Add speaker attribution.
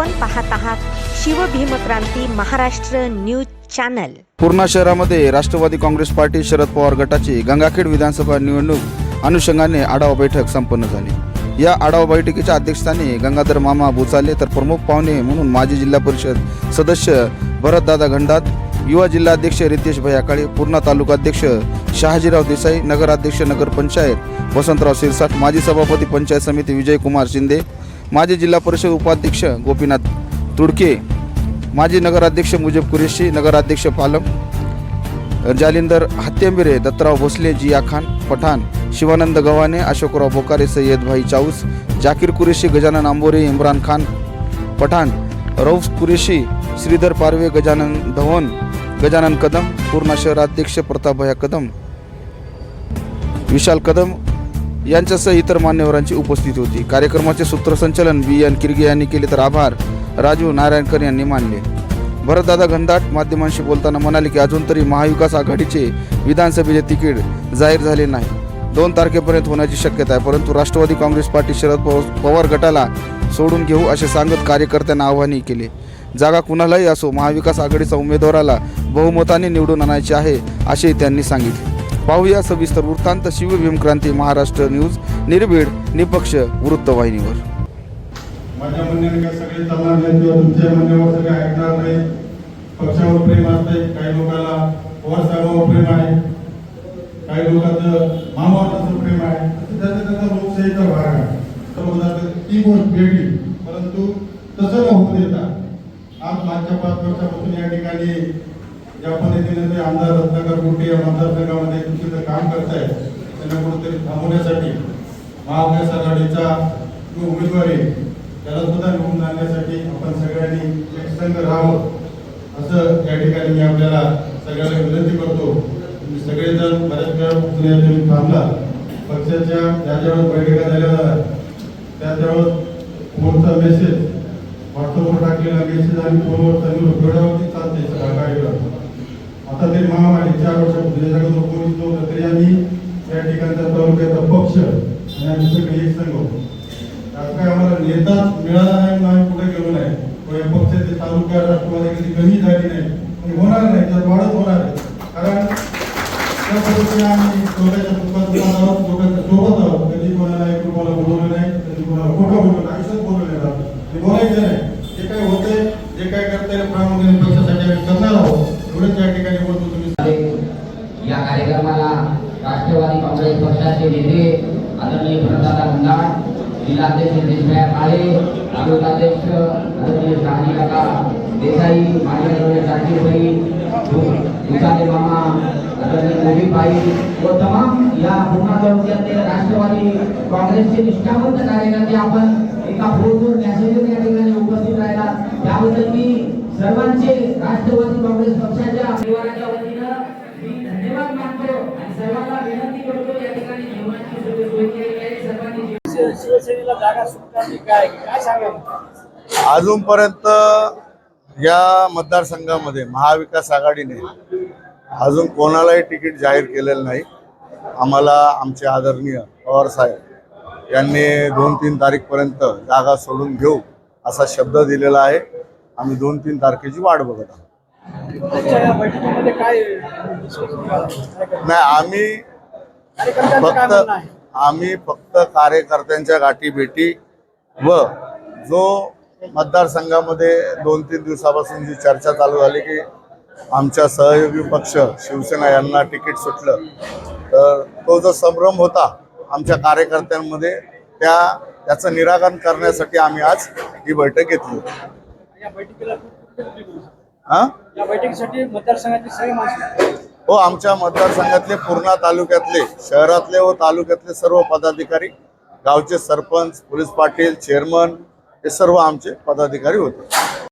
Speaker 1: आपण पाहत आहात शिवभीमक्रांती महाराष्ट्र न्यूज चॅनल.
Speaker 2: पूर्णा शहरामध्ये राष्ट्रवादी काँग्रेस पार्टी शरद पवार गटाची गंगाखेड विधानसभा निवडणूक अनुषंगाने आढावा बैठक संपन्न झाली. या आढावा बैठकीच्या अध्यक्षस्थानी गंगाधर मामा बोचाले तर प्रमुख पाहुणे म्हणून माजी जिल्हा परिषद सदस्य भरतदादा घंडात युवा जिल्हाध्यक्ष रितेश भयाकाळे पूर्णा तालुकाध्यक्ष शहाजीराव देसाई नगराध्यक्ष नगरपंचायत वसंतराव सिरसाट माजी सभापती पंचायत समिती विजयकुमार शिंदे माजी जिल्हा परिषद उपाध्यक्ष गोपीनाथ तुडके माजी नगराध्यक्ष मुजब कुरेशी नगराध्यक्ष पालम जालिंदर हत्यंबिरे दत्तराव भोसले जिया खान पठाण शिवानंद गव्हाणे अशोकराव बोकारे सय्यद भाई चाऊस जाकीर कुरेशी गजानन आंबोरे इम्रान खान पठाण रौफ कुरेशी श्रीधर पारवे गजानन धवन गजानन कदम पूर्णा शहराध्यक्ष प्रतापभया कदम विशाल कदम यांच्यासह इतर मान्यवरांची उपस्थिती होती. कार्यक्रमाचे सूत्रसंचालन बी. एन. किरगे यांनी केले तर आभार. राजू नारायणकर यांनी मानले. भरतदादा घनदाट माध्यमांशी बोलताना म्हणाले की अजून तरी महाविकास आघाडीचे विधानसभेचे तिकीट जाहीर झाले नाही. दोन तारखेपर्यंत होण्याची शक्यता आहे. परंतु राष्ट्रवादी काँग्रेस पार्टी शरद पव- पवार गटाला सोडून घेऊ असे सांगत कार्यकर्त्यांना आव्हानही केले. जागा कुणालाही असो महाविकास आघाडीचा उमेदवाराला बहुमताने निवडून आणायचे आहे असेही त्यांनी सांगितले. पाहूया सविस्तर वृत्तांत शिवभीमक्रांती महाराष्ट्र न्यूज निर्भीड निपक्ष वृत्तवाहिनीवर
Speaker 3: माझ्या म्हणण्याने काय सगळे चालणार नाही किंवा तुमच्या म्हणण्यावर सगळे ऐकणार नाही. पक्षावर प्रेम असते काही लोकांना पवार साहेबांवर प्रेम आहे. काही लोकांचं मामावर प्रेम आहे. असं त्याचा त्याचा लोकशाहीचा भाग आहे. समजा ती गोष्ट वेगळी. परंतु तसं न होऊ देता आज मागच्या पाच वर्षापासून या ठिकाणी ज्या पद्धतीने ते आमदार रत्नाकर कुटे या मतदारसंघामध्ये चुकीचं काम करत आहेत त्यांना कुठेतरी थांबवण्यासाठी महाविकास आघाडीचा जो उमेदवार आहे त्याला सुद्धा निवडून आणण्यासाठी आपण सगळ्यांनी एकसंघ राहावं असं या ठिकाणी मी आपल्याला सगळ्यांना विनंती करतो. तुम्ही सगळेजण बऱ्याच वेळा या तुम्ही थांबला. पक्षाच्या ज्या ज्यावेळेस बैठका झाल्या त्या त्यावेळेस फोनचा मेसेज व्हॉट्सअपवर टाकलेला मेसेज आणि फोनवर चालू वेळावरती चालते सगळा कार्यक्रम. आता तरी महामारी चार वर्षापूर्वी याच्याकडे कोणीच नव्हतं तरी आम्ही या ठिकाणचा तालुक्याचा पक्ष आणि आम्ही सगळे एक संघ होतो. आज काय आम्हाला नेताच मिळाला नाही म्हणून आम्ही पुढे गेलो नाही. या पक्षाचे तालुका राष्ट्रवादी कधी कमी झाली नाही. आणि होणार नाही तर वाढत होणार आहे. कारण त्या पद्धतीने आम्ही लोकांच्या दुःखात आहोत लोकांच्या सोबत आहोत. कधी कोणाला एक रुपयाला बोलवलं नाही कधी कोणाला खोटं बोलवलं आयुष्यात बोलवलं नाही हे बोलायचं नाही. जे काय होतंय जे काय करताय प्रामुख्याने पक्षासाठी आम्ही करणार आहोत. एवढंच या ठिकाणी बोलतो तुम्ही?
Speaker 4: या कार्यक्रमाला राष्ट्रवादी काँग्रेस पक्षाचे नेते आदरणीय भरतदादा गुंडाळ जिल्हाध्यक्ष देशभया काळे तालुकाध्यक्ष आदरणीय शहाजी काका देसाई माजी आदरणीय जाकीरभाई दुचाले मामा आदरणीय मोहीबाई व तमाम या पूर्णा तालुक्यातील राष्ट्रवादी काँग्रेसचे निष्ठावंत कार्यकर्ते आपण एका फोनवर मॅसेजवर या ठिकाणी उपस्थित राहिला त्याबद्दल मी सर्वांचे राष्ट्रवादी काँग्रेस पक्षाच्या परिवाराच्या वतीनं मी धन्यवाद मानतो आणि सर्वांना विनंती करतो या ठिकाणी जेवणाची सगळी सोय केलेली आहे सर्वांनी जेवण-
Speaker 5: शिवसेनेला जागा सुटणार काय? काय सांगा
Speaker 6: अजूनपर्यंत या मतदारसंघामध्ये महाविकास आघाडीने अजून कोणालाही तिकीट जाहीर केलेलं नाही. आम्हाला आमचे आदरणीय पवार साहेब यांनी दोन तीन तारीखपर्यंत जागा सोडून घेऊ असा शब्द दिलेला आहे. आम्ही दोन तीन तारखेची वाट बघत आहोत. नाही आम्ही फक्त आम्ही फक्त कार्यकर्त्यांच्या गाठी भेटी व जो मतदारसंघामध्ये दोन तीन दिवसापासून जी चर्चा चालू झाली की आमच्या सहयोगी पक्ष शिवसेना यांना तिकीट सुटलं तर तो जो संभ्रम होता आमच्या कार्यकर्त्यांमध्ये त्या त्याचं निराकरण करण्यासाठी आम्ही आज ही बैठक घेतली? हां
Speaker 5: बैठकीसाठी माणसं
Speaker 6: हो आमच्या मतदारसंघातले पूर्णा तालुक्यातले शहरातले व तालुक्यातले सर्व पदाधिकारी गावचे सरपंच पोलीस पाटील चेअरमन हे सर्व आमचे पदाधिकारी होते.